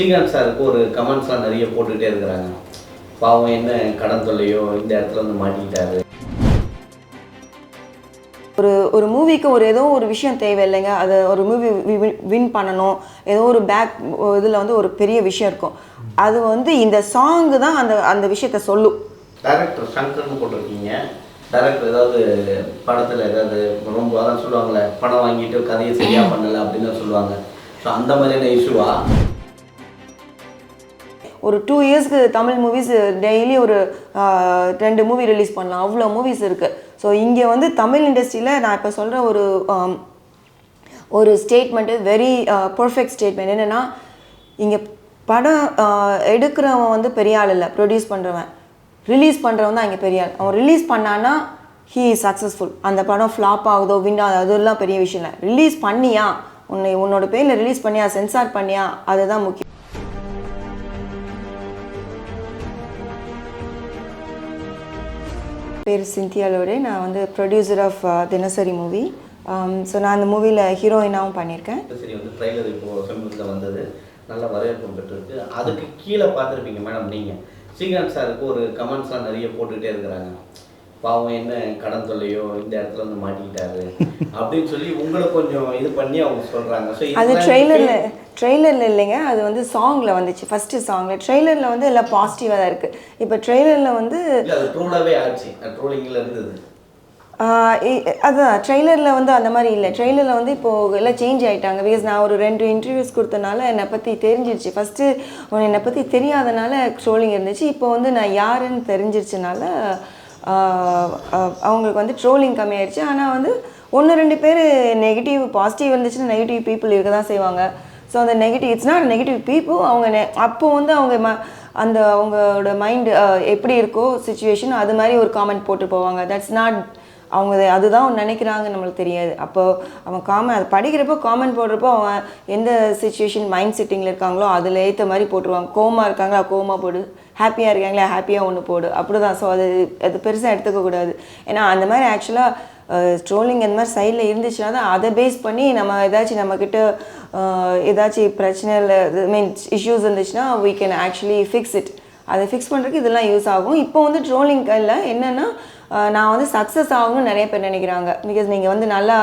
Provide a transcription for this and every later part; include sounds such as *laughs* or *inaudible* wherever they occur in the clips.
ஸ்ரீகாந்த் சாருக்கு ஒரு கமெண்ட்ஸ்லாம் நிறைய போட்டுக்கிட்டே இருக்கிறாங்க. பாவம் என்ன கடன் தொல்லையோ இந்த இடத்துல வந்து மாட்டிக்கிட்டாரு. ஒரு ஒரு மூவிக்கு ஒரு ஏதோ ஒரு விஷயம் தேவை இல்லைங்க அது ஒரு மூவி வின் பண்ணணும். ஏதோ ஒரு பேக் இதில் வந்து ஒரு பெரிய விஷயம் இருக்கும். அது வந்து இந்த சாங்கு தான் அந்த அந்த விஷயத்த சொல்லும். டைரக்டர் சங்கர்னு போட்டிருக்கீங்க. டைரக்டர் ஏதாவது படத்தில் ஏதாவது ரொம்ப அதான் சொல்லுவாங்கள்ல பணம் வாங்கிட்டு கதையை சரியா பண்ணலை அப்படின்னு சொல்லுவாங்க. ஸோ அந்த மாதிரியான இஷ்யூவா ஒரு டூ இயர்ஸ்க்கு தமிழ் மூவிஸ் டெய்லி ஒரு ரெண்டு மூவி ரிலீஸ் பண்ணலாம். அவ்வளோ மூவிஸ் இருக்குது ஸோ இங்கே வந்து தமிழ் இண்டஸ்ட்ரியில் நான் இப்போ சொல்கிற ஒரு ஒரு ஸ்டேட்மெண்ட்டு வெரி பர்ஃபெக்ட் ஸ்டேட்மெண்ட் என்னென்னா இங்கே படம் எடுக்கிறவன் வந்து பெரிய ஆள் இல்லை. ப்ரொடியூஸ் பண்ணுறவன் ரிலீஸ் பண்ணுறவன் தான் இங்கே பெரிய ஆள். அவன் ரிலீஸ் பண்ணான்னா ஹீ இஸ் சக்ஸஸ்ஃபுல் அந்த படம் ஃப்ளாப் ஆகுதோ வின் ஆகுதோ அதெல்லாம் பெரிய விஷயம் இல்லை. ரிலீஸ் பண்ணியா? உன்னை உன்னோட பேரில் ரிலீஸ் பண்ணியா? சென்சார் பண்ணியா? அதுதான் முக்கியம். பேர் சிந்தியா லோரே. நான் வந்து producer of uh, Dhinasari movie so um, நான் அந்த மூவியில் ஹீரோயினாகவும் பண்ணியிருக்கேன் சரி வந்து ட்ரைலர் இப்போ சமீபத்தில் வந்தது. நல்ல வரவேற்பு பெற்றிருக்கு. அதுக்கு கீழே பார்த்துருப்பீங்க மேடம் நீங்கள் ஸ்ரீகாந்த் சாருக்கு ஒரு கமெண்ட்ஸ்லாம் நிறைய போட்டுகிட்டே இருக்கிறாங்க. பாவம் என்ன கடன் தொல்லையோ இந்த இடத்துல வந்து மாட்டிக்கிட்டாரு. அப்படின்னு சொல்லி உங்களை கொஞ்சம் இது பண்ணி அவங்க சொல்கிறாங்க ஸோ அது ட்ரெய்லரில் ட்ரெய்லரில் இல்லைங்க. அது வந்து சாங்கில் வந்துச்சு. ஃபஸ்ட்டு சாங்கில் ட்ரெய்லரில் வந்து எல்லாம் பாசிட்டிவாக தான் இருக்குது இப்போ ட்ரெய்லரில் வந்து அது ட்ரோலாகவே ஆச்சு. ட்ரோலிங்கில் இருந்தது. அதான். ட்ரெய்லரில் வந்து அந்த மாதிரி இல்லை. ட்ரெய்லரில் வந்து இப்போது எல்லாம் சேஞ்ச் ஆகிட்டாங்க பிகாஸ் நான் ஒரு ரெண்டு இன்டர்வியூஸ் கொடுத்தனால என்னை பற்றி தெரிஞ்சிருச்சு. ஃபஸ்ட்டு என்னை பற்றி தெரியாதனால ட்ரோலிங் இருந்துச்சு. இப்போ வந்து நான் யாருன்னு தெரிஞ்சிருச்சுனால அவங்களுக்கு வந்து ட்ரோலிங் கம்மியாயிடுச்சு. ஆனால் வந்து ஒன்று ரெண்டு பேர் நெகட்டிவ் பாசிட்டிவ் இருந்துச்சுன்னா நெகட்டிவ் பீப்புள் இருக்க தான் செய்வாங்க. ஸோ அந்த negative it's not negative people அவங்க நெ அப்போ வந்து அவங்க ம அந்த அவங்களோட மைண்டு எப்படி இருக்கோ சுச்சுவேஷன் அது மாதிரி ஒரு காமெண்ட் போட்டு போவாங்க. தட்ஸ் நாட் அவங்க அதுதான் நினைக்கிறாங்க நம்மளுக்கு தெரியாது. அப்போது அவன் காமன் அது படிக்கிறப்போ காமெண்ட் போடுறப்போ அவன் எந்த சுச்சுவேஷன் மைண்ட் செட்டிங்கில் இருக்காங்களோ அதில் ஏற்ற மாதிரி போட்டுருவாங்க. கோமா இருக்காங்களா? கோமா போடு. ஹாப்பியாக இருக்காங்களா? ஹாப்பியாக ஒன்று போடு. அப்படி தான் ஸோ அது அது பெருசாக எடுத்துக்கக்கூடாது ஏன்னா அந்த மாதிரி ஆக்சுவலாக ஸ்ட்ரோலிங் அந்த மாதிரி சைடில் இருந்துச்சுன்னா தான் அதை பேஸ் பண்ணி நம்ம ஏதாச்சும் நம்மக்கிட்ட ஏதாச்சும் பிரச்சனை இல்லை மீன் இஷ்யூஸ் இருந்துச்சுன்னா we can actually fix it அதை ஃபிக்ஸ் பண்ணுறதுக்கு இதெல்லாம் யூஸ் ஆகும். இப்போ வந்து ட்ரோலிங் இல்லை என்னென்னா நான் வந்து சக்ஸஸ் ஆகணும்னு நிறைய பேர் நினைக்கிறாங்க. பிகாஸ் நீங்கள் வந்து நல்லா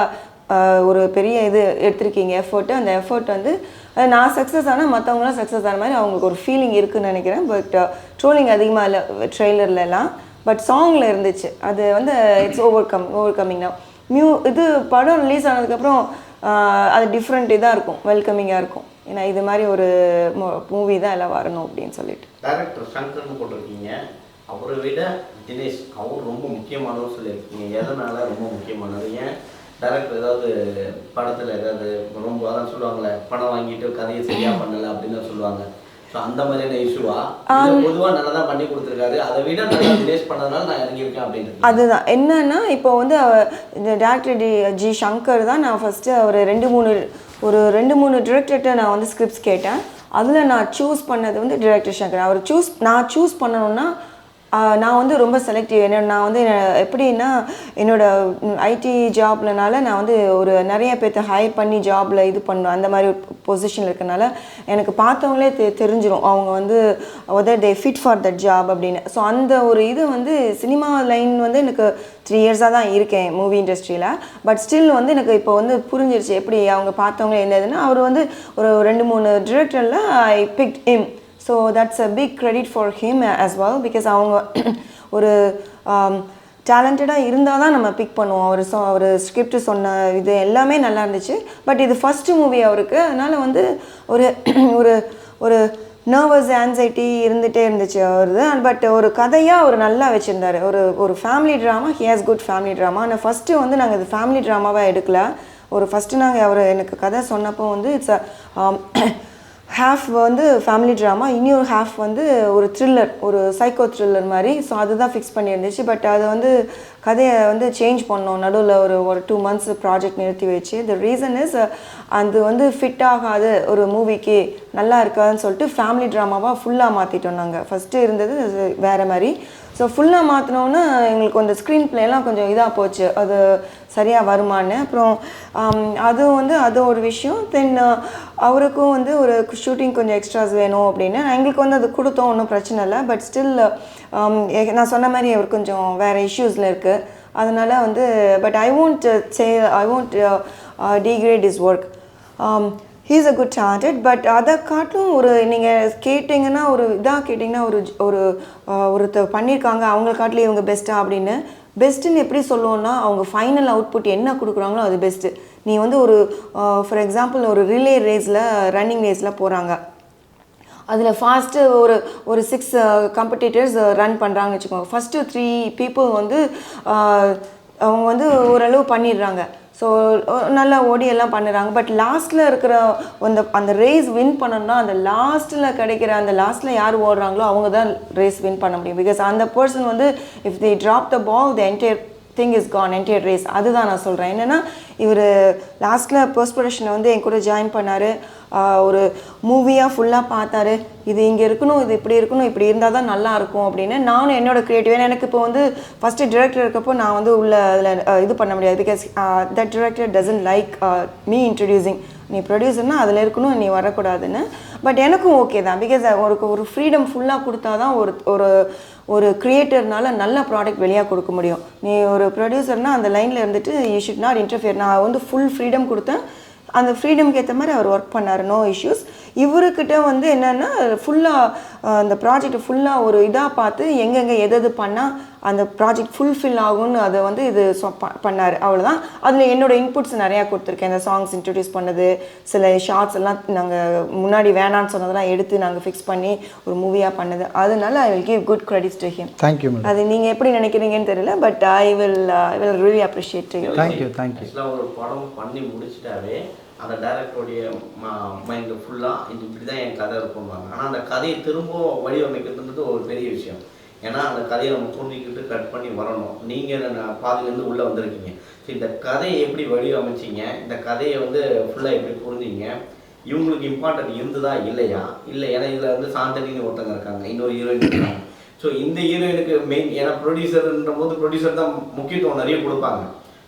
ஒரு பெரிய இது எடுத்திருக்கீங்க எஃபர்ட்டு அந்த எஃபர்ட் வந்து நான் சக்ஸஸ் ஆனால் மற்றவங்களாம் சக்ஸஸ் ஆன மாதிரி அவங்களுக்கு ஒரு ஃபீலிங் இருக்குன்னு நினைக்கிறேன். பட் ட்ரோலிங் அதிகமாக இல்லை ட்ரெய்லர்லலாம் பட் சாங்கில் இருந்துச்சு. அது வந்து it's over come over coming mu இது படம் ரிலீஸ் ஆனதுக்கப்புறம் அது டிஃப்ரெண்ட் இதாக இருக்கும் வெல்கமிங்காக இருக்கும். ஏன்னா இது மாதிரி ஒரு மூவி தான் எல்லாம் வரணும் அப்படின்னு சொல்லிட்டு. டேரக்டர் சங்கர்னு போட்டிருக்கீங்க. அவரை விட தினேஷ் அவர் ரொம்ப முக்கியமானவர் சொல்லியிருக்கீங்க. எதனால ரொம்ப முக்கியமானவர்? ஏன் டைரக்டர் ஏதாவது படத்தில் ஏதாவது ரொம்ப அதான் சொல்லுவாங்கள்ல பணம் வாங்கிட்டு கதையை சரியா பண்ணல அப்படின்னு சொல்லுவாங்க. ஸோ அந்த மாதிரியான இஷ்யூவா பொதுவாக நல்லா தான் பண்ணி கொடுத்துருக்காரு. அதை விட நல்லா தினேஷ் பண்ணதுனால நான் இறங்கியிருக்கேன் அப்படின்ட்டு அதுதான். என்னன்னா இப்போ வந்து இந்த டேரக்டர் டி ஜி சங்கர் தான் நான் ஃபஸ்ட்டு ஒரு ரெண்டு மூணு ஒரு ரெண்டு மூணு டிரெக்டர்கிட்ட நான் வந்து ஸ்கிரிப்ட்ஸ் கேட்டேன். அதில் நான் சூஸ் பண்ணது வந்து டிரெக்டர் சங்கர். அவர் சூஸ் நான் சூஸ் பண்ணணும்னா நான் வந்து ரொம்ப செலக்டிவ் என்ன நான் வந்து எப்படின்னா என்னோடய ஐடி ஜாப்லனால நான் வந்து ஒரு நிறைய பேர்த்த ஹையர் பண்ணி ஜாபில் இது பண்ணுவேன் அந்த மாதிரி பொசிஷனில் இருக்கனால எனக்கு பார்த்தவங்களே தெ தெரிஞ்சிடும் அவங்க வந்து other they fit for that job அப்படின்னு. ஸோ அந்த ஒரு இது வந்து சினிமா லைன் வந்து எனக்கு த்ரீ இயர்ஸாக தான் இருக்கேன் மூவி இண்டஸ்ட்ரியில் பட் ஸ்டில் வந்து எனக்கு இப்போ வந்து புரிஞ்சிருச்சு. எப்படி அவங்க பார்த்தவங்க என்ன இதுன்னா அவர் வந்து ஒரு ரெண்டு மூணு டிரெக்டரில் I pick him so that's a big credit for him as well because அவங்க *coughs* ஒரு um, டேலண்டடாக இருந்தால் தான் நம்ம பிக் பண்ணுவோம். அவர் சொ அவர் ஸ்கிரிப்ட் சொன்ன இது எல்லாமே நல்லா இருந்துச்சு. பட் இது ஃபஸ்ட்டு மூவி அவருக்கு. அதனால் வந்து ஒரு *coughs* ஒரு ஒரு நர்வஸ் ஆன்சைட்டி இருந்துகிட்டே இருந்துச்சு அவருது. பட் ஒரு கதையாக அவர் நல்லா வச்சுருந்தாரு. ஒரு ஒரு family drama he has good family drama ஆனால் ஃபஸ்ட்டு வந்து நாங்கள் இது ஃபேமிலி ட்ராமாவாக எடுக்கல. ஒரு ஃபஸ்ட்டு நாங்கள் அவர் எனக்கு கதை சொன்னப்போ வந்து இட்ஸ் ஹாஃப் வந்து ஃபேமிலி ட்ராமா இன்னொரு ஹாஃப் வந்து ஒரு த்ரில்லர் ஒரு சைக்கோ த்ரில்லர் மாதிரி. ஸோ அதுதான் ஃபிக்ஸ் பண்ணியிருந்துச்சு. பட் அது வந்து கதையை வந்து சேஞ்ச் பண்ணோம். நடுவில் ஒரு ஒரு டூ மந்த்ஸ் ப்ராஜெக்ட் நிறுத்தி வச்சு. த ரீசன் இஸ் அது வந்து ஃபிட் ஆகாது ஒரு மூவிக்கு நல்லா இருக்காதுன்னு சொல்லிட்டு ஃபேமிலி ட்ராமாவாக ஃபுல்லாக மாற்றிட்டோம் நாங்கள் ஃபஸ்ட்டு இருந்தது வேறு மாதிரி. ஸோ ஃபுல்லாக மாற்றினோன்னே எங்களுக்கு அந்த ஸ்க்ரீன் பிளேலாம் கொஞ்சம் இதாக போச்சு. அது சரியாக வருமான்னு. அப்புறம் அதுவும் வந்து அது ஒரு விஷயம். தென் அவருக்கும் வந்து ஒரு ஷூட்டிங் கொஞ்சம் எக்ஸ்ட்ராஸ் வேணும் அப்படின்னு. எங்களுக்கு வந்து அது கொடுத்தோம் ஒன்றும் பிரச்சனை இல்லை. பட் ஸ்டில் நான் சொன்ன மாதிரி அவர் கொஞ்சம் வேறு இஷ்யூஸில் இருக்குது அதனால் வந்து but I won't say I won't degrade is work he's a good talented but அதை காட்டும் ஒரு நீங்கள் கேட்டிங்கன்னா ஒரு இதாக கேட்டிங்கன்னா ஒரு ஒரு uh, ஒருத்தர் பண்ணியிருக்காங்க அவங்க காட்டிலே இவங்க பெஸ்ட்டாக அப்படின்னு. பெஸ்ட்டுன்னு எப்படி சொல்லுவோன்னா அவங்க ஃபைனல் அவுட்புட் என்ன கொடுக்குறாங்களோ அது பெஸ்ட்டு நீ வந்து ஒரு uh, ஃபார் எக்ஸாம்பிள் ஒரு ரிலே ரேஸில் ரன்னிங் ரேஸில் போகிறாங்க அதில் ஃபாஸ்ட்டு ஒரு ஒரு சிக்ஸ் காம்படிட்டர்ஸ் ரன் பண்ணுறாங்கன்னு வச்சுக்கோங்க. ஃபஸ்ட்டு த்ரீ பீப்புள் வந்து uh, அவங்க வந்து ஓரளவு பண்ணிடுறாங்க. ஸோ நல்லா ஓடி எல்லாம் பண்ணுறாங்க. பட் லாஸ்ட்டில் இருக்கிற அந்த அந்த ரேஸ் வின் பண்ணணும்னா அந்த லாஸ்ட்டில் கிடைக்கிற அந்த லாஸ்ட்டில் யார் ஓடுறாங்களோ அவங்க தான் ரேஸ் வின் பண்ண முடியும். பிகாஸ் அந்த பர்சன் வந்து if the drop the ball the entire thing is gone entire race அதுதான் நான் சொல்கிறேன் என்னென்னா இவர் லாஸ்ட்டில் பர்ஸ்பிரேஷனை வந்து என் கூட ஜாயின் பண்ணார். ஒரு மூவியாக ஃபுல்லாக பார்த்தாரு. இது இங்கே இருக்கணும் இது இப்படி இருக்கணும் இப்படி இருந்தால் தான் நல்லா இருக்கும் அப்படின்னு நானும் என்னோடய க்ரியேட்டிவ் ஏன்னா எனக்கு இப்போ வந்து ஃபஸ்ட்டு டிரெக்டர் இருக்கப்போ நான் வந்து உள்ள அதில் இது பண்ண முடியாது. Because that director doesn't like me introducing நீ ப்ரொடியூசர்னா அதில் இருக்கணும் நீ வரக்கூடாதுன்னு. பட் எனக்கும் ஓகே தான். பிகாஸ் ஒரு ஒரு ஃப்ரீடம் ஃபுல்லாக கொடுத்தா தான் ஒரு ஒரு ஒரு கிரியேட்டர்னால நல்ல ப்ராடக்ட் வெளியாக கொடுக்க முடியும். நீ ஒரு ப்ரொடியூசர்னா அந்த லைனில் இருந்துட்டு யூ ஷுட் நாட் இன்டர்ஃபியர் நான் வந்து ஃபுல் ஃப்ரீடம் கொடுத்தேன். அந்த ஃப்ரீடம்க்கு ஏற்ற மாதிரி அவர் ஒர்க் பண்ணார். நோ இஷ்யூஸ் இவருக்கிட்ட வந்து என்னென்னா ஃபுல்லாக அந்த ப்ராஜெக்ட் ஃபுல்லாக ஒரு இதாக பார்த்து எங்கெங்கே எது எது பண்ணால் அந்த ப்ராஜெக்ட் ஃபுல்ஃபில் ஆகும்னு அதை வந்து இது சொ- ப- பண்ணார். அவ்வளோதான் அதில் என்னோட இன்புட்ஸ் நிறையா கொடுத்துருக்கேன். இந்த சாங்ஸ் இன்ட்ரடியூஸ் பண்ணது சில ஷார்ட்ஸ் எல்லாம் நாங்கள் முன்னாடி வேணான்னு சொன்னதெல்லாம் எடுத்து நாங்கள் ஃபிக்ஸ் பண்ணி ஒரு மூவியாக பண்ணது. அதனால I will give good credits to him thank you அது நீங்கள் எப்படி நினைக்கிறீங்கன்னு தெரியல but I will I will really appreciate you thank you thank you ஒரு படம் பண்ணி முடிச்சிட்டாவே அந்த டேரக்டருடைய மைண்டு ஃபுல்லாக இது இப்படி தான் என் கதை இருக்கும்பாங்க ஆனால் அந்த கதையை திரும்ப வடிவமைக்கிறதுன்றது ஒரு பெரிய விஷயம். ஏன்னா அந்த கதையை நம்ம தூண்டிக்கிட்டு கட் பண்ணி வரணும். நீங்கள் பாதியிலேருந்து உள்ளே வந்திருக்கீங்க. ஸோ இந்த கதையை எப்படி வடிவமைச்சிங்க? இந்த கதையை வந்து ஃபுல்லாக எப்படி புரிஞ்சீங்க? இவங்களுக்கு இம்பார்ட்டன்ட் இருந்ததா இல்லையா? இல்லை ஏன்னா இதில் வந்து சாந்தனின்னு ஒருத்தங்க இருக்காங்க. இன்னொரு ஹீரோயின் இருக்காங்க. ஸோ இந்த ஹீரோயினுக்கு மெயின் ஏன்னா ப்ரொடியூசர்ன்ற போது ப்ரொடியூசர் தான் முக்கியத்துவம் நிறைய கொடுப்பாங்க.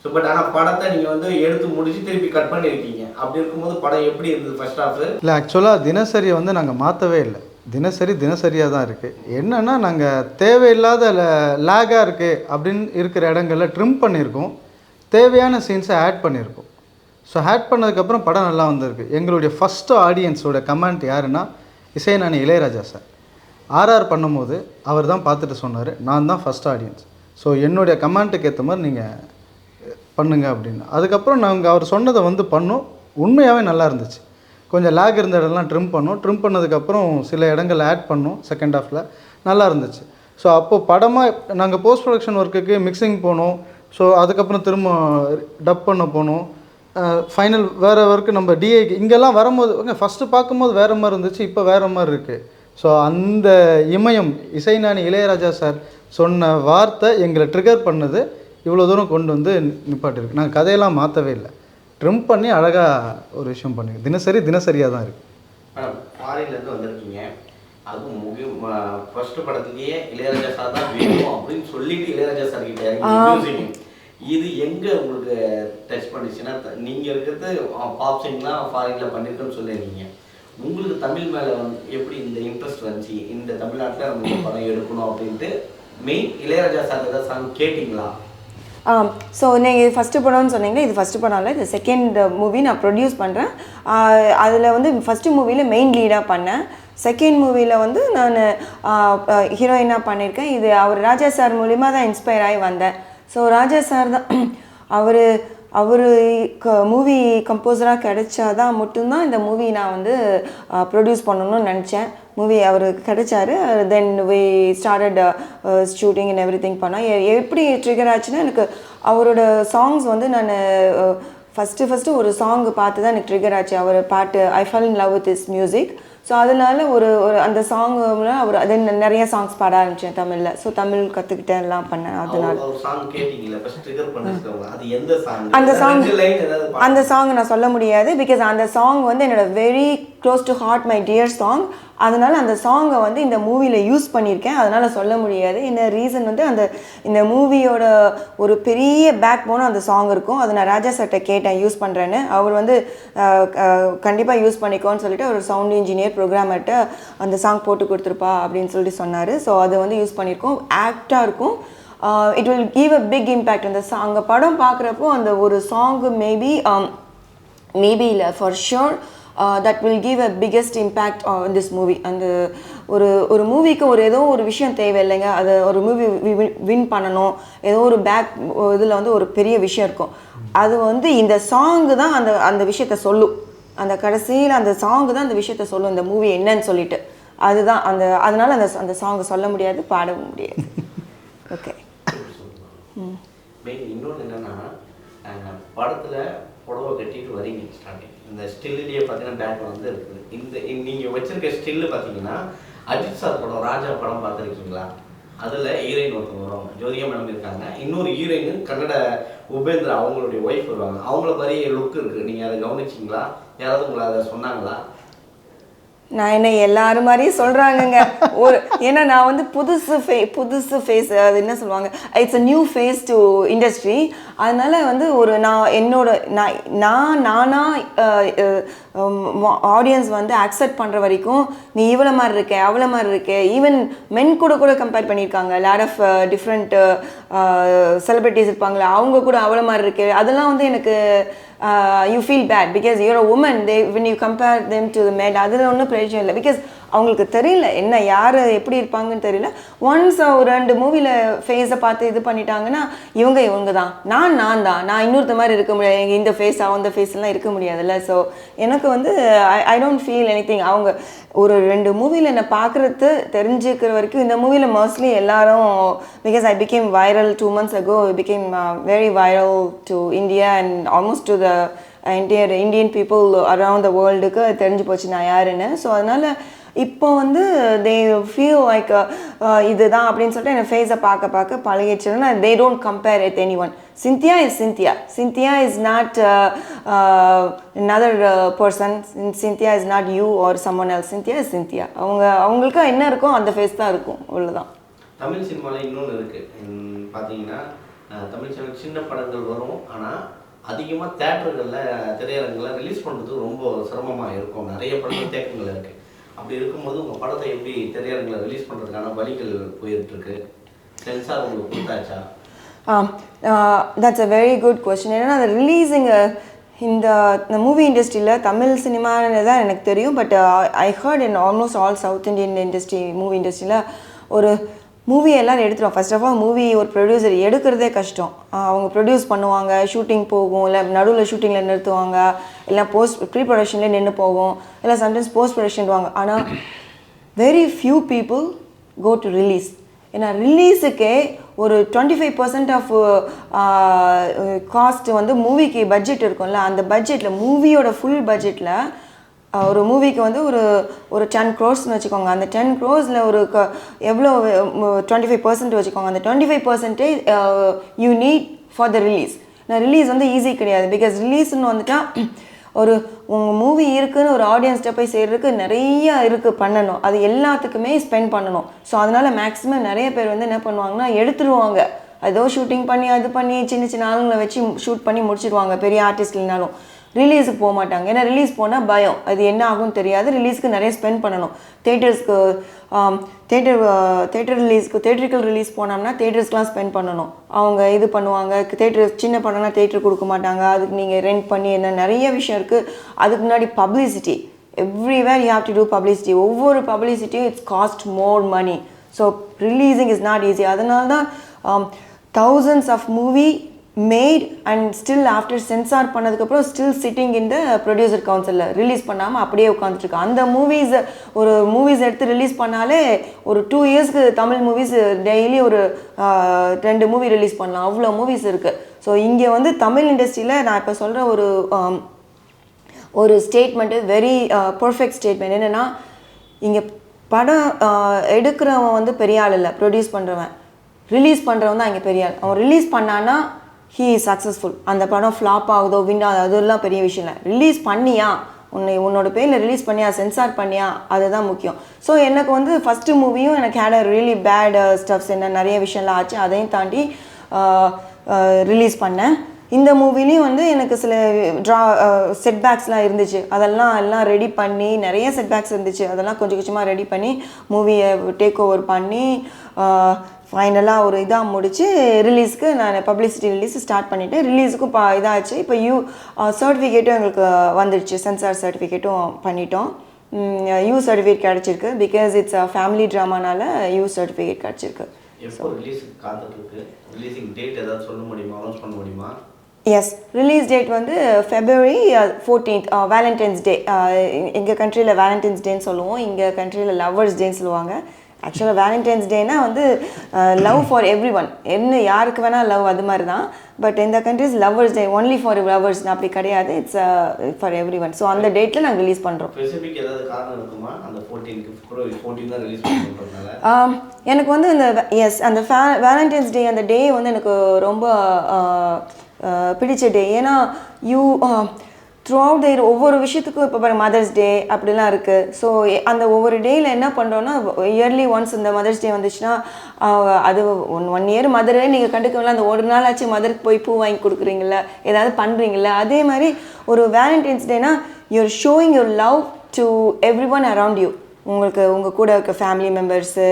ஸோ பட் ஆனால் படத்தை நீங்கள் வந்து எடுத்து முடிச்சு திருப்பி கட் பண்ணியிருக்கீங்க அப்படி இருக்கும்போது படம் எப்படி இருந்தது ஃபர்ஸ்ட் ஆஃப் இல்லை ஆக்சுவலாக தினசரியை வந்து நாங்கள் மாற்றவே இல்லை. தினசரி தினசரியாக தான் இருக்குது என்னென்னா நாங்கள் தேவையில்லாத லேகாக இருக்குது அப்படின்னு இருக்கிற இடங்களில் ட்ரிம் பண்ணியிருக்கோம் தேவையான சீன்ஸை ஆட் பண்ணியிருக்கோம் ஸோ ஆட் பண்ணதுக்கப்புறம் படம் நல்லா வந்திருக்கு. எங்களுடைய ஃபஸ்ட்டு ஆடியன்ஸோட கமெண்ட் யாருன்னா இசைஞானி இளையராஜா சார் ஆர்ஆர் பண்ணும்போது அவர் தான் பார்த்துட்டு சொன்னார் நான் தான் ஃபஸ்ட் ஆடியன்ஸ் ஸோ என்னுடைய கமெண்ட்டுக்கு ஏற்ற மாதிரி நீங்கள் பண்ணுங்க அப்படின்னு. அதுக்கப்புறம் நாங்கள் அவர் சொன்னதை வந்து பண்ணோம். உண்மையாகவே நல்லா இருந்துச்சு. கொஞ்சம் லேக் இருந்த இடம்லாம் ட்ரிம் பண்ணோம். ட்ரிம் பண்ணதுக்கப்புறம் சில இடங்கள் ஆட் பண்ணோம் செகண்ட் ஹாஃபில் நல்லா இருந்துச்சு. ஸோ அப்போது படமாக நாங்கள் போஸ்ட் ப்ரொடக்ஷன் ஒர்க்குக்கு மிக்சிங் போனோம். ஸோ அதுக்கப்புறம் திரும்ப டப் பண்ண போனோம். ஃபைனல் வேறு ஒர்க்கு நம்ம டிஐக்கு இங்கெல்லாம் வரும்போது ஃபஸ்ட்டு பார்க்கும்போது வேறு மாதிரி இருந்துச்சு. இப்போ வேறு மாதிரி இருக்குது ஸோ அந்த இமயம் இசைஞானி இளையராஜா சார் சொன்ன வார்த்தை எங்களை ட்ரிகர் பண்ணது. இவ்வளோ தூரம் கொண்டு வந்து நிப்பாட்டிருக்கு நாங்கள் கதையெல்லாம் மாற்றவே இல்லை. ட்ரிம் பண்ணி அழகாக ஒரு விஷயம் பண்ணி தினசரி தினசரியாக தான் இருக்குது மேடம் ஃபாரின்லேருந்து வந்திருக்கீங்க. அதுவும் முக்கியம் ஃபர்ஸ்ட் படத்துலயே இளையராஜா சார் தான் வேணும் அப்படின்னு சொல்லிட்டு இளையராஜா சார் கிட்ட. இது எங்க உங்களுக்கு டச் பண்ணுச்சுன்னா த- நீங்க இருக்கிறது பாப் சிங்லாம் ஃபாரின்ல பண்ணிருக்கேன்னு சொல்லியிருக்கீங்க. உங்களுக்கு தமிழ் மேல வந்து எப்படி இந்த இன்ட்ரெஸ்ட் வந்துச்சு? இந்த தமிழ்நாட்டுல நம்ம படம் எடுக்கணும் அப்படின்ட்டு மெயின் இளையராஜா சார் ஏதாவது சாங் கேட்டிங்களா? ஸோ நீங்கள் ஃபஸ்ட்டு படம்னு சொன்னீங்க இது ஃபஸ்ட்டு படம் இல்லை இது செகண்ட் மூவி நான் ப்ரொடியூஸ் பண்ணுறேன் அதில் வந்து ஃபஸ்ட்டு மூவியில் மெயின் லீடாக பண்ணேன். செகண்ட் மூவியில் வந்து நான் ஹீரோயினாக பண்ணியிருக்கேன் இது அவர் ராஜா சார் மூலிமா தான் இன்ஸ்பயர் ஆகி வந்தேன். ஸோ ராஜா சார் தான் அவர் அவர் மூவி கம்போசராக கிடைச்சாதான் மட்டும்தான் இந்த மூவி நான் வந்து ப்ரொடியூஸ் பண்ணணும்னு நினச்சேன். மூவி அவருக்கு கிடைச்சாரு. Then we started shooting and every thing பண்ணோம். எப்படி ட்ரிகர் ஆச்சுன்னா எனக்கு அவரோட சாங்ஸ் வந்து நான் ஃபஸ்ட்டு ஃபஸ்ட்டு ஒரு சாங் பார்த்து தான் எனக்கு ட்ரிகர் ஆச்சு. அவர் பாட்டு I fall in love with is music so அதனால ஒரு ஒரு அந்த சாங் அவர் அது நிறைய சாங்ஸ் பாட ஆரம்பித்தேன் தமிழில். ஸோ தமிழ் கற்றுக்கிட்டேன் எல்லாம் பண்ணேன் அதனால. சாங் சாங் அந்த பாடுங்க. அந்த சாங் நான் சொல்ல முடியாது. பிகாஸ் அந்த சாங் வந்து என்னோட very close to heart my dear song அதனால் அந்த சாங்கை வந்து இந்த மூவியில் யூஸ் பண்ணியிருக்கேன். அதனால் சொல்ல முடியாது. இந்த ரீசன் வந்து அந்த இந்த மூவியோட ஒரு பெரிய பேக் போன அந்த சாங் இருக்கும். அதை நான் ராஜா சட்டை கேட்டேன் யூஸ் பண்ணுறேன்னு அவர் வந்து கண்டிப்பாக யூஸ் பண்ணிக்கோன்னு சொல்லிட்டு ஒரு சவுண்ட் இன்ஜினியர் ப்ரோக்ராமர்கிட்ட அந்த சாங் போட்டு கொடுத்துருப்பா அப்படின்னு சொல்லிட்டு சொன்னார். ஸோ அதை வந்து யூஸ் பண்ணியிருக்கோம். ஆக்டாக இருக்கும். It will give a big impact அந்த சாங் படம் பார்க்குறப்போ அந்த ஒரு சாங்கு மேபி மேபி இல்லை for sure that will give a biggest impact on this movie அந்த ஒரு ஒரு மூவிக்கு ஒரு ஏதோ ஒரு விஷயம் தேவை இல்லைங்க அது ஒரு மூவி வின் பண்ணணும். ஏதோ ஒரு பேக் இதில் வந்து ஒரு பெரிய விஷயம் இருக்கும். அது வந்து இந்த சாங்கு தான் அந்த அந்த விஷயத்த சொல்லும். அந்த கடைசியில் அந்த சாங்கு தான் அந்த விஷயத்த சொல்லும். இந்த மூவி என்னன்னு சொல்லிட்டு. அதுதான் அந்த அதனால அந்த அந்த சாங்கை சொல்ல முடியாது பாடவும் முடியாது. ஓகே இன்னொன்று என்னன்னா படத்துல புடவை கட்டிட்டு வரீங்க ஸ்டார்டிங் இந்த ஸ்டில்லுலேயே பார்த்தீங்கன்னா பேக் வந்து இருக்குது. இந்த நீங்கள் நீங்க வச்சிருக்க ஸ்டில்லு பார்த்தீங்கன்னா அஜித் சார் படம் ராஜா படம் பார்த்துருக்கீங்களா? அதில் ஹீரோயின் ஒருத்தவங்க வருவாங்க. ஜோதிகா மேடம் இருக்காங்க. இன்னொரு ஹீரோயின் கன்னட உபேந்திரா அவங்களுடைய ஒய்ஃப் வருவாங்க. அவங்கள மாதிரி லுக் இருக்குது நீங்கள் அதை கவனிச்சிங்களா? யாராவது உங்களை அதை சொன்னாங்களா? நான் என்ன எல்லாரும் மாதிரியும் சொல்கிறாங்கங்க ஒரு ஏன்னா நான் வந்து புதுசு ஃபே புதுசு ஃபேஸ் அது என்ன சொல்லுவாங்க? It's a new face to industry அதனால் வந்து ஒரு நான் என்னோட நான் நான் நானாக ஆடியன்ஸ் வந்து அக்செப்ட் பண்ணுற வரைக்கும் நீ இவ்வளோ மாதிரி இருக்க அவ்வளோ மாதிரி இருக்க. ஈவன் மென் கூட கூட கம்பேர் பண்ணியிருக்காங்க. லேட் ஆஃப் டிஃப்ரெண்ட் செலிப்ரிட்டிஸ் இருப்பாங்களே அவங்க கூட அவ்வளோ மாதிரி இருக்கு. அதெல்லாம் வந்து எனக்கு you feel bad because your a woman they when you compare them to the men அதில் ஒன்றும் பிரச்சனை இல்லை பிகாஸ் அவங்களுக்கு தெரியல என்ன யார் எப்படி இருப்பாங்கன்னு தெரியல. ஒன்ஸ் ஒரு ரெண்டு மூவியில் ஃபேஸை பார்த்து இது பண்ணிட்டாங்கன்னா இவங்க இவங்க தான். நான் நான் தான். நான் இன்னொருத்த மாதிரி இருக்க முடியாது. இந்த ஃபேஸ் அந்த ஃபேஸ்லாம் இருக்க முடியாதுல்ல. ஸோ எனக்கு வந்து I I don't feel any thing அவங்க ஒரு ரெண்டு மூவியில் என்னை பார்க்குறது தெரிஞ்சுக்கிற வரைக்கும் இந்த மூவியில் மோஸ்ட்லி எல்லாரும் because I became viral two months ago became very viral to India and almost to the entire Indian people around the வேர்ல்டுக்கு தெரிஞ்சு போச்சு நான் யாருன்னு. ஸோ அதனால் இப்போ வந்து தே ஃபீல் லைக் இதுதான் அப்படின்னு சொல்லிட்டு என் ஃபேஸை பார்க்க பார்க்க பழகிடுச்சுன்னா they don't compare with any one Cynthia is Cynthia Cynthia is not another person Cynthia is not you are someone else Cynthia is Cynthia அவங்க அவங்களுக்கு என்ன இருக்கோ அந்த ஃபேஸ் தான் இருக்கும். அவ்வளோதான் தமிழ் சினிமாவில் இன்னொன்று இருக்குது பார்த்தீங்கன்னா தமிழ் சினிமா சின்ன படங்கள் வரும். ஆனால் அதிகமாக தேட்டர்களில் திரையரங்கில் ரிலீஸ் பண்ணுறது ரொம்ப சிரமமாக இருக்கும். நிறைய படங்கள் தேக்கங்கள் இருக்குது அப்படி இருக்கும்போது உங்கள் படத்தை எப்படி திரையரங்கில் ரிலீஸ் பண்ணுறதுக்கான வழிகள் போயிட்டு இருக்கு சென்சார் உங்களுக்கு கொடுத்தாச்சா? That's a very good question என்னன்னா அந்த ரிலீஸிங் இந்த மூவி இண்டஸ்ட்ரியில் தமிழ் சினிமான்னு தான் எனக்கு தெரியும். But I heard in almost all South Indian industry movie இண்டஸ்ட்ரியில் ஒரு மூவி எல்லாரும் எடுத்துருவோம் ஃபர்ஸ்ட் ஆஃப் ஆல் மூவி ஒரு ப்ரொடியூசர் எடுக்கிறதே கஷ்டம். அவங்க ப்ரொடியூஸ் பண்ணுவாங்க ஷூட்டிங் போகும் இல்லை நடுவில் ஷூட்டிங்கில் நிறுத்துவாங்க இல்லை போஸ்ட் ப்ரீ ப்ரொடக்ஷன்லேயே நின்று போகும் இல்லை சம்டைம்ஸ் போஸ்ட் ப்ரொடக்ஷன்வாங்க ஆனால் very few people go to release ஏன்னா ரிலீஸுக்கே ஒரு twenty five percent of cost வந்து மூவிக்கு பட்ஜெட் இருக்கும்ல. அந்த பட்ஜெட்டில் மூவியோட ஃபுல் பட்ஜெட்டில் ஒரு மூவிக்கு வந்து ஒரு ஒரு டென் க்ரோஸ்னு வச்சுக்கோங்க. அந்த டென் க்ரோர்ஸில் ஒரு க எவ்வளோ டுவெண்ட்டி ஃபைவ் பர்சன்ட் வச்சுக்கோங்க. அந்த twenty five percentage you need for the release நான் ரிலீஸ் வந்து ஈஸி கிடையாது. பிகாஸ் ரிலீஸ்னு வந்துட்டால் ஒரு உங்கள் மூவி இருக்குன்னு ஒரு ஆடியன்ஸ்கிட்ட போய் சேர்றதுக்கு நிறைய இருக்குது பண்ணணும். அது எல்லாத்துக்குமே ஸ்பெண்ட் பண்ணணும். ஸோ அதனால் மேக்ஸிமம் நிறைய பேர் வந்து என்ன பண்ணுவாங்கன்னா எடுத்துருவாங்க. ஏதோ ஷூட்டிங் பண்ணி அது பண்ணி சின்ன சின்ன ஆளுங்களை வச்சு ஷூட் பண்ணி முடிச்சிடுவாங்க பெரிய ஆர்டிஸ்ட் இல்லைனாலும். ரிலீஸுக்கு போக மாட்டாங்க ஏன்னா ரிலீஸ் போனால் பயம். அது என்ன ஆகும்னு தெரியாது. ரிலீஸ்க்கு நிறைய ஸ்பெண்ட் பண்ணணும். தேட்டர்ஸ்க்கு தேட்டர் தேட்டர் ரிலீஸ்க்கு தேட்டரிக்கல் ரிலீஸ் போனோம்னா தேட்டர்ஸ்க்குலாம் ஸ்பெண்ட் பண்ணணும். அவங்க இது பண்ணுவாங்க. தேட்டர் சின்ன படம்னா தேட்டர் கொடுக்க மாட்டாங்க. அதுக்கு நீங்கள் ரெண்ட் பண்ணி என்ன நிறைய விஷயம் இருக்குது அதுக்கு முன்னாடி publicity everywhere you have to do publicity ஒவ்வொரு பப்ளிசிட்டியும் it's cost more money so releasing is not easy அதனால தான் thousands of movie made and still after censor பண்ணதுக்கப்புறம் still sitting in the producer கவுன்சிலில் ரிலீஸ் பண்ணாமல் அப்படியே உட்காந்துட்ருக்கு அந்த மூவிஸ் ஒரு movies எடுத்து ரிலீஸ் பண்ணாலே ஒரு டூ இயர்ஸ்க்கு தமிழ் மூவிஸ் டெய்லி ஒரு ரெண்டு மூவி ரிலீஸ் பண்ணலாம். அவ்வளோ மூவிஸ் இருக்குது ஸோ இங்கே வந்து தமிழ் இண்டஸ்ட்ரியில் நான் இப்போ சொல்கிற ஒரு ஒரு ஸ்டேட்மெண்ட்டு வெரி பர்ஃபெக்ட் ஸ்டேட்மெண்ட் என்னென்னா இங்கே படம் எடுக்கிறவன் வந்து பெரிய ஆள் இல்லை. ப்ரொடியூஸ் பண்ணுறவன் ரிலீஸ் பண்ணுறவன் தான் இங்கே பெரிய ஆள். அவன் ரிலீஸ் பண்ணான்னா ஹீ சக்ஸஸ்ஃபுல் அந்த படம் ஃப்ளாப் ஆகுதோ வின் ஆகுதோ அதெல்லாம் பெரிய விஷயம் இல்லை. ரிலீஸ் பண்ணியா? உன்னை உன்னோட பேரில் ரிலீஸ் பண்ணியா? சென்சார் பண்ணியா? அதுதான் முக்கியம். ஸோ எனக்கு வந்து ஃபஸ்ட்டு மூவியும் எனக்கு had a really bad stuffs என்ன நிறைய விஷயம்லாம் ஆச்சு. அதையும் தாண்டி uh, uh, ரிலீஸ் பண்ணேன். இந்த மூவிலையும் வந்து எனக்கு சில ட்ரா செட்பேக்ஸ்லாம் uh, இருந்துச்சு. அதெல்லாம் எல்லாம் ரெடி பண்ணி நிறைய செட்பேக்ஸ் இருந்துச்சு. அதெல்லாம் கொஞ்சம் கொஞ்சமாக ரெடி பண்ணி மூவியை டேக் ஓவர் பண்ணி ஃபைனலாக ஒரு இதாக முடிச்சு ரிலீஸ்க்கு நான் பப்ளிசிட்டி ரிலீஸ் ஸ்டார்ட் பண்ணிவிட்டேன் ரிலீஸுக்கும் பா இதாச்சு. இப்போ யூ சர்டிஃபிகேட்டும் எங்களுக்கு வந்துடுச்சு. சென்சார் சர்டிஃபிகேட்டும் பண்ணிட்டோம். யூ சர்டிஃபிகேட் கிடச்சிருக்கு. பிகாஸ் இட்ஸ் ஃபேமிலி ட்ராமானால யூ சர்டிஃபிகேட் கிடச்சிருக்கு. எஸ் ரிலீஸ் டேட் வந்து ஃபெப்ரவரி ஃபோர்டீன்த் வேலண்டைன்ஸ் டே எங்கள் கண்ட்ரியில் வேலண்டைன்ஸ் டேன்னு சொல்லுவோம். இங்கே கண்ட்ரியில் லவ்வர்ஸ் டேன்னு சொல்லுவாங்க. ஆக்சுவலாக வேலண்டைன்ஸ் டேனா வந்து லவ் ஃபார் எவ்ரி ஒன் என்ன யாருக்கு வேணால் லவ் அது மாதிரி தான் பட் இந்த countries lovers day only for lovers அப்படி கிடையாது. It's for every one so அந்த டேட்டில் நாங்கள் ரிலீஸ் பண்ணுறோம் எனக்கு வந்து இந்த எஸ் அந்த வேலண்டைன்ஸ் டே அந்த டே வந்து எனக்கு ரொம்ப பிடிச்ச டே ஏன்னா யூ த்ரூ அவுட் தேர் ஒவ்வொரு விஷயத்துக்கும் இப்போ பாருங்க மதர்ஸ் டே அப்படிலாம் இருக்குது ஸோ அந்த ஒவ்வொரு டேயில் என்ன பண்ணுறோன்னா இயர்லி ஒன்ஸ் இந்த மதர்ஸ் டே வந்துச்சுன்னா அது ஒன் ஒன் இயர் மதரே நீங்கள் கண்டுக்கல அந்த ஒரு நாள் ஆச்சு மதருக்கு போய் பூ வாங்கி கொடுக்குறீங்களா ஏதாவது பண்ணுறீங்களா அதே மாதிரி ஒரு Valentine's டேனா you're showing your love to every one around you உங்களுக்கு உங்கள் கூட இருக்க ஃபேமிலி மெம்பர்ஸு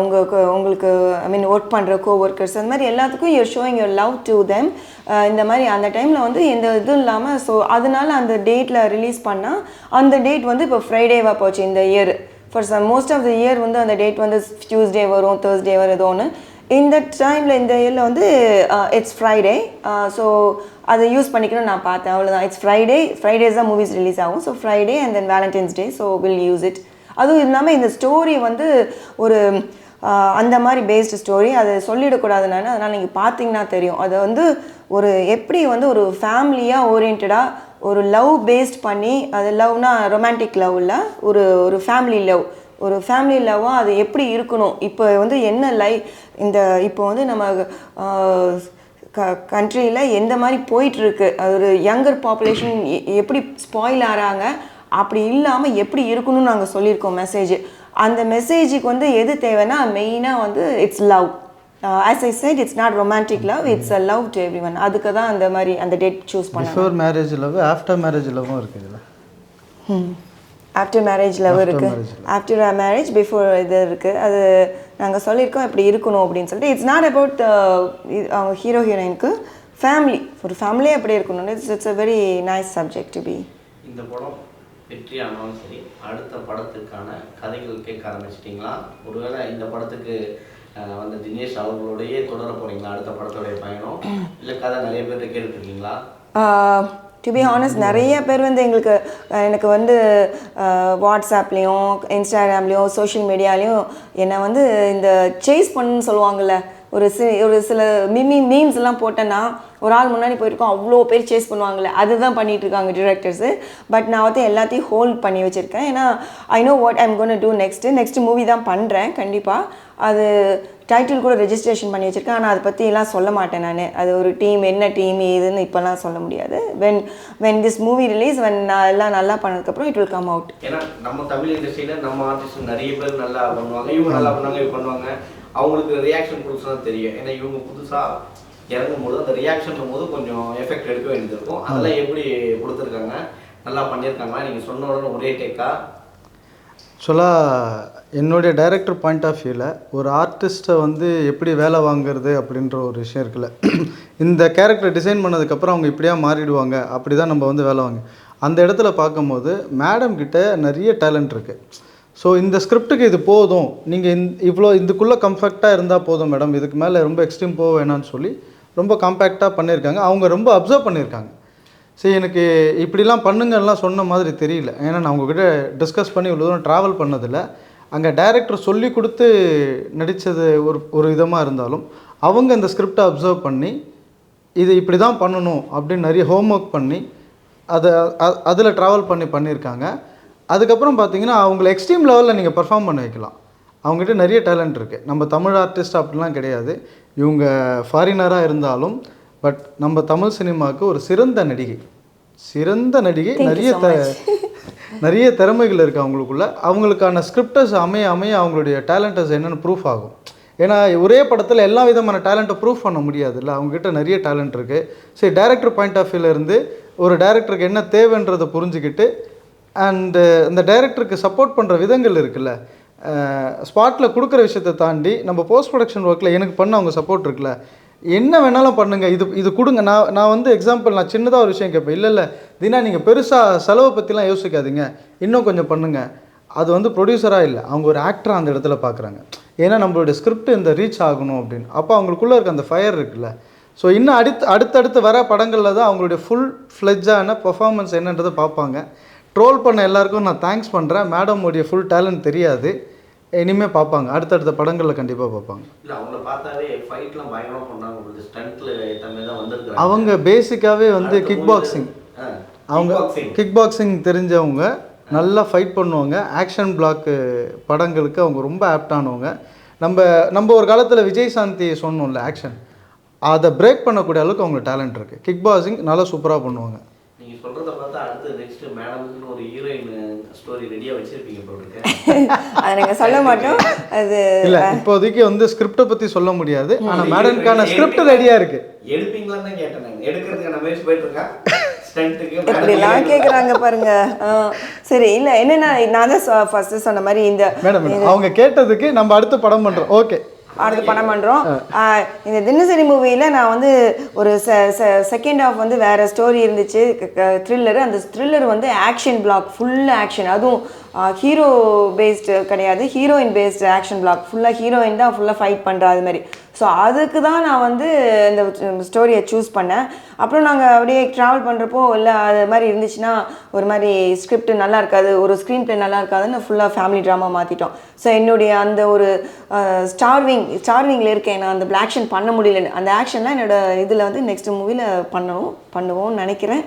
உங்களுக்கு உங்களுக்கு ஐ மீன் ஒர்க் பண்ணுற கோ ஒர்க்கர்ஸ் அந்த மாதிரி எல்லாத்துக்கும் you're showing your love to them இந்த மாதிரி அந்த டைமில் வந்து எந்த இதுவும் இல்லாமல் ஸோ அதனால அந்த டேட்டில் ரிலீஸ் பண்ணால் அந்த டேட் வந்து இப்போ ஃப்ரைடேவாக போச்சு இந்த year for some most of the year வந்து அந்த டேட் வந்து டியூஸ்டே வரும் தேர்ஸ்டே வரும் ஏதோ ஒன்று இந்த டைமில் இந்த இயரில் வந்து இட்ஸ் ஃப்ரைடே ஸோ அதை யூஸ் பண்ணிக்கணும்னு நான் பார்த்தேன். அவ்வளோதான் இட்ஸ் ஃப்ரைடே ஃப்ரைடேஸ் தான் மூவிஸ் ரிலீஸ் ஆகும். So Friday and then Valentine's day so will use it அதுவும் இல்லாமல் இந்த ஸ்டோரி வந்து ஒரு அந்த மாதிரி பேஸ்டு ஸ்டோரி அதை சொல்லிடக்கூடாது நான் அதனால் நீங்கள் பார்த்தீங்கன்னா தெரியும். அதை வந்து ஒரு எப்படி வந்து ஒரு ஃபேமிலியாக ஓரியன்டாக ஒரு லவ் பேஸ்ட் பண்ணி அது லவ்னா ரொமான்டிக் லவ் இல்லை ஒரு ஒரு ஃபேமிலி லவ் ஒரு ஃபேமிலி லவ்வாக அது எப்படி இருக்கணும்? இப்போ வந்து என்ன லை இந்த இப்போ வந்து நம்ம க கண்ட்ரியில் எந்த மாதிரி போயிட்டுருக்கு ஒரு யங்கர் பாப்புலேஷன் எப்படி ஸ்பாயில் ஆகிறாங்க அப்படி இல்லாமல் எப்படி இருக்கணும்னு நாங்கள் சொல்லியிருக்கோம் மெசேஜ் அந்த மெசேஜுக்கு வந்து எது தேவைன்னா மெயினாக வந்து it's love as I said it's not romantic love it's a love to every one அதுக்கு தான் அந்த மாதிரி அந்த date choose before marriage love after marriage லவ்வும் இருக்குது இதில். ஆஃப்டர் மேரேஜ் லவ் இருக்கு. ஆஃப்டர் மேரேஜ் பிஃபோர் இது இருக்கு. அது நாங்கள் சொல்லியிருக்கோம் இப்படி இருக்கணும் அப்படின்னு சொல்லிட்டு. இட்ஸ் நாட் அபவுட் அவங்க ஹீரோ ஹீரோயினுக்கு ஃபேமிலி ஒரு ஃபேமிலியே எப்படி இருக்கணும் it's it's a very nice subject to be இந்த படம் வெற்றி ஆனாலும் சரி அடுத்த படத்துக்கான கதைகள் கேட்க ஆரம்பிச்சிட்டிங்களா? ஒருவேளை இந்த படத்துக்கு அஹ், வந்து தினேஷ் அவர்களோடயே தொடர போறீங்களா? அடுத்த படத்தோடைய பயணம்? இல்லை கதை நிறைய பேர்கிட்ட கேட்டுருக்கீங்களா? டு பி ஹானஸ்ட் நிறைய பேர் வந்து எங்களுக்கு எனக்கு வந்து வாட்ஸ்அப்லேயும் இன்ஸ்டாகிராம்லேயும் சோஷியல் மீடியாலேயும் என்னை வந்து இந்த சேஸ் பண்ணுன்னு சொல்லுவாங்கள்ல ஒரு சி ஒரு சில மிமி மீம்ஸ் எல்லாம் போட்டேன்னா ஒரு ஆள் முன்னாடி போயிருக்கோம் அவ்வளோ பேர் சேஸ் பண்ணுவாங்களே அதுதான் பண்ணிட்டு இருக்காங்க டிரெக்டர்ஸு பட் நான் வந்து எல்லாத்தையும் ஹோல்ட் பண்ணி வச்சுருக்கேன். ஏன்னா I know what I'm gonna do next next movie தான் பண்ணுறேன் கண்டிப்பாக அது டைட்டில் கூட ரெஜிஸ்ட்ரேஷன் பண்ணி வச்சுருக்கேன். ஆனால் அதை பற்றிலாம் சொல்ல மாட்டேன் நான். அது ஒரு டீம் என்ன டீம் இதுன்னு இப்போல்லாம் சொல்ல முடியாது. When when this movie release when நான் எல்லாம் நல்லா பண்ணதுக்கப்புறம் இட் வில் கம் அவுட் ஏன்னா நம்ம தமிழ் இண்டஸ்ட்ரியில் நம்ம ஆர்டிஸ்ட் நிறைய பேர் நல்லா பண்ணுவாங்க. இவங்க நல்லா பண்ணுவாங்க இவங்க பண்ணுவாங்க. அவங்களுக்கு ரியாக்ஷன் கொடுத்தா தெரியும். ஏன்னா இவங்க புதுசாக இறங்கும் போது அந்த ரியாக்ஷன் போது கொஞ்சம் எஃபெக்ட் எடுக்க வேண்டியது இருக்கும். அதெல்லாம் எப்படி கொடுத்துருக்காங்க? நல்லா பண்ணியிருக்காங்களா? நீங்கள் சொன்ன உடனே ஒரே டேக்கா ஆக்சுவலாக என்னுடைய டைரக்டர் பாயிண்ட் ஆஃப் வியூவில் ஒரு ஆர்டிஸ்ட்டை வந்து எப்படி வேலை வாங்குறது அப்படின்ற ஒரு விஷயம் இருக்குல்ல. இந்த கேரக்டர் டிசைன் பண்ணதுக்கப்புறம் அவங்க இப்படியா மாறிடுவாங்க? அப்படி தான் நம்ம வந்து வேலை வாங்க அந்த இடத்துல பார்க்கும்போது மேடம் கிட்ட நிறைய டேலண்ட் இருக்குது ஸோ இந்த ஸ்கிரிப்டுக்கு இது போதும். நீங்கள் இந் இவ்வளோ இதுக்குள்ளே கம்ஃபர்ட்டாக இருந்தால் போதும் மேடம் இதுக்கு மேலே ரொம்ப எக்ஸ்ட்ரீம் போக வேணாம்னு சொல்லி ரொம்ப காம்பேக்டாக பண்ணியிருக்காங்க அவங்க ரொம்ப அப்சர்வ் பண்ணியிருக்காங்க சரி எனக்கு இப்படிலாம் பண்ணுங்கலாம் சொன்ன மாதிரி தெரியல. ஏன்னா நான் உங்ககிட்ட டிஸ்கஸ் பண்ணி இவ்வளோ தூரம் ட்ராவல் பண்ணதில்ல. அங்கே டைரக்டர் சொல்லி கொடுத்து நடித்தது ஒரு ஒரு விதமாக இருந்தாலும் அவங்க இந்த ஸ்கிரிப்டை அப்சர்வ் பண்ணி இது இப்படி தான் பண்ணணும் அப்படின்னு நிறைய ஹோம்ஒர்க் பண்ணி அதை அதில் ட்ராவல் பண்ணி பண்ணியிருக்காங்க அதுக்கப்புறம் பார்த்தீங்கன்னா அவங்கள எக்ஸ்ட்ரீம் லெவலில் நீங்கள் பர்ஃபார்ம் பண்ண வைக்கலாம். அவங்ககிட்ட நிறைய டேலண்ட் இருக்குது நம்ம தமிழ் ஆர்டிஸ்ட் அப்படிலாம் கிடையாது. இவங்க ஃபாரினராக இருந்தாலும் பட் நம்ம தமிழ் சினிமாவுக்கு ஒரு சிறந்த நடிகை. சிறந்த நடிகை நிறைய த. *laughs* நிறைய திறமைகள் இருக்குது அவங்களுக்குள்ள. அவங்களுக்கான ஸ்கிரிப்டர்ஸ் அமைய அமைய அவங்களுடைய டேலண்டஸ் என்னென்னு ப்ரூஃப் ஆகும். ஏன்னா ஒரே படத்தில் எல்லா விதமான டேலண்ட்டை ப்ரூஃப் பண்ண முடியாதுல்ல. அவங்ககிட்ட நிறைய டேலண்ட் இருக்குது சரி டேரக்டர் பாயிண்ட் ஆஃப் இருந்து ஒரு டேரக்டருக்கு என்ன தேவைன்றதை புரிஞ்சுக்கிட்டு அண்டு அந்த டைரக்டருக்கு சப்போர்ட் பண்ணுற விதங்கள் இருக்குல்ல. ஸ்பாட்டில் கொடுக்குற விஷயத்தை தாண்டி நம்ம போஸ்ட் ப்ரொடக்ஷன் ஒர்க்கில் எனக்கு பண்ண அவங்க சப்போர்ட் இருக்குல்ல. என்ன வேணாலும் பண்ணுங்கள் இது இது கொடுங்க. நான் நான் வந்து எக்ஸாம்பிள் நான் சின்னதாக ஒரு விஷயம் கேட்பேன். இல்லை இல்லை தினா நீங்கள் பெருசாக செலவை பற்றிலாம் யோசிக்காதீங்க. இன்னும் கொஞ்சம் பண்ணுங்கள் அது வந்து ப்ரொடியூசராக இல்லை. அவங்க ஒரு ஆக்டராக அந்த இடத்துல பார்க்குறாங்க ஏன்னா நம்மளுடைய ஸ்கிரிப்ட் இந்த ரீச் ஆகணும் அப்படின்னு. அப்போ அவங்களுக்குள்ளே இருக்க அந்த ஃபயர் இருக்குல்ல. ஸோ இன்னும் அடுத்து அடுத்தடுத்து வர படங்களில் தான் அவங்களுடைய ஃபுல் ஃப்ளெஜ்ஜான பெர்ஃபார்மன்ஸ் என்னன்றதை பார்ப்பாங்க. ட்ரோல் பண்ண எல்லாருக்கும் நான் தேங்க்ஸ் பண்ணுறேன் மேடம் உடைய ஃபுல் டேலண்ட் தெரியாது. இனிமேல் பார்ப்பாங்க. அடுத்தடுத்த படங்களில் கண்டிப்பாக பார்ப்பாங்க. இல்ல அவங்கள பார்த்தாவே ஃபைட்லாம் பயங்கரமா பண்ணாங்க உங்களுக்கு ஸ்டண்ட்ல ஏத்தமே தான் வந்திருக்காங்க அவங்க பேசிக்காகவே வந்து கிக் பாக்ஸிங் அவங்க கிக் பாக்ஸிங் தெரிஞ்சவங்க நல்லா ஃபைட் பண்ணுவாங்க. ஆக்ஷன் பிளாக் படங்களுக்கு அவங்க ரொம்ப ஆப்டானவங்க நம்ம நம்ம ஒரு காலத்தில் விஜய் சாந்தி சொன்னோம்ல ஆக்ஷன் அதை பிரேக் பண்ணக்கூடிய அளவுக்கு அவங்க டேலண்ட் இருக்குது கிக் பாக்ஸிங் நல்லா சூப்பராக பண்ணுவாங்க. நீங்க சொல்றத பார்த்தா அடுத்து நெக்ஸ்ட் மேடம்னு ஒரு ஹீரோயின் ஸ்டோரி ரெடியா வச்சிருப்பீங்க போல இருக்கு. *laughs* அதை நாங்கள் சொல்ல மாட்டோம். அது இல்லை இப்போதைக்கு வந்து ஸ்கிரிப்டை பற்றி சொல்ல முடியாது. ஆனால் மேடம்கான ஸ்கிரிப்ட் ரெடியாக இருக்குது எடுப்பீங்களான்னு தான் கேட்டேன் நான். எடுக்கிறதுக்கான முயற்சி போயிட்டு இருக்கேன் இப்படிலாம் கேட்குறாங்க பாருங்க. சரி இல்லை என்னென்னா நான் தான் ஃபஸ்ட்டு சொன்ன மாதிரி இந்த மேடம் அவங்க கேட்டதுக்கு நம்ம அடுத்த படம் பண்ணுறோம் ஓகே அடுத்து படம் பண்ணுறோம் இந்த தினசரி மூவியில் நான் வந்து ஒரு செகண்ட் ஹாஃப் வந்து வேறு ஸ்டோரி இருந்துச்சு. த்ரில்லர் அந்த த்ரில்லர் வந்து ஆக்ஷன் பிளாக் ஃபுல் ஆக்ஷன் அதுவும் ஹீரோ பேஸ்டு கிடையாது. ஹீரோயின் பேஸ்டு ஆக்ஷன் பிளாக் ஃபுல்லாக ஹீரோயின் தான் ஃபுல்லாக ஃபைட் பண்ணுறா அது மாதிரி. ஸோ அதுக்கு தான் நான் வந்து இந்த ஸ்டோரியை சூஸ் பண்ணேன். அப்புறம் நாங்கள் அப்படியே ட்ராவல் பண்ணுறப்போ இல்லை அது மாதிரி இருந்துச்சுன்னா ஒரு மாதிரி ஸ்கிரிப்ட் நல்லா இருக்காது. ஒரு ஸ்க்ரீன் பிளே நல்லா இருக்காதுன்னு ஃபுல்லாக ஃபேமிலி ட்ராமா மாற்றிட்டோம் ஸோ என்னுடைய அந்த ஒரு ஸ்டார்விங் ஸ்டார்விங்கில் இருக்கேன். நான் அந்த ஆக்ஷன் பண்ண முடியலன்னு. அந்த ஆக்ஷன்லாம் என்னோடய இதில் வந்து நெக்ஸ்ட் மூவியில் பண்ணணும் பண்ணுவோம்னு நினைக்கிறேன்.